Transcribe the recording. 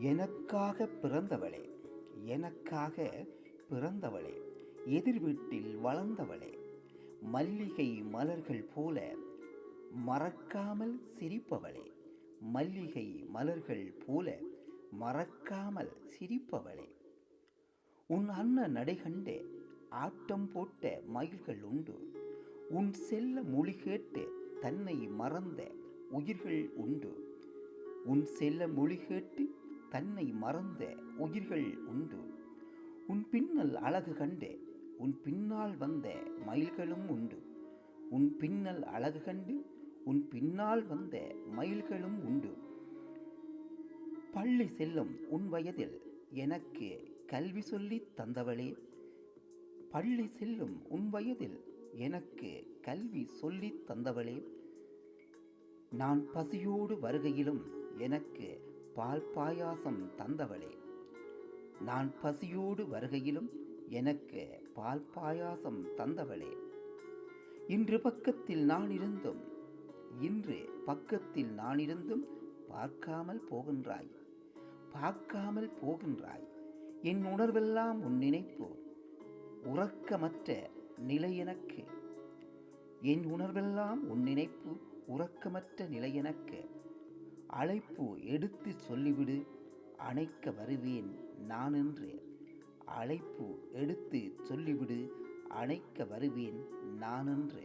எனக்காக பிறந்தவளே எனக்காக பிறந்தவளே எதிர் வீட்டில் வளர்ந்தவளே மல்லிகை மலர்கள் போல மறக்காமல் சிரிப்பவளே மல்லிகை மலர்கள் போல மறக்காமல் சிரிப்பவளே. உன் அண்ணன் நடை கண்டு ஆட்டம் போட்ட மயில்கள் உண்டு. உன் செல்ல மொழி கேட்டு தன்னை மறந்த உயிர்கள் உண்டு. உன் செல்ல மொழி கேட்டு தன்னை மறந்த உயிர்கள் உண்டு. உன் பின்னல் அழகு கண்டு உன் பின்னால் வந்த மயில்களும் உண்டு. உன் பின்னல் அழகு கண்டு உன் பின்னால் வந்த மயில்களும் உண்டு. பள்ளி செல்லும் உன் வயதில் எனக்கு கல்வி சொல்லித் தந்தவளே. பள்ளி செல்லும் உன் வயதில் எனக்கு கல்வி சொல்லித் தந்தவளே. நான் பசியோடு வருகையிலும் எனக்கு பால் பாயாசம் தந்தவளே. நான் பசியோடு வருகையிலும் எனக்கு பால் பாயாசம் தந்தவளே. இன்று பக்கத்தில் நான் இருந்தும் இன்று பக்கத்தில் நான் இருந்தும் பார்க்காமல் போகின்றாய். பார்க்காமல் போகின்றாய். என் உணர்வெல்லாம் உன் நினைப்பு உறக்கமற்ற நிலை எனக்கு. என் உணர்வெல்லாம் உன் நினைப்பு உறக்கமற்ற நிலை எனக்கு. அழைப்பு எடுத்து சொல்லிவிடு அணைக்க வருவேன் நான் என்று அழைப்பு எடுத்து சொல்லிவிடு அணைக்க வருவேன் நான் என்று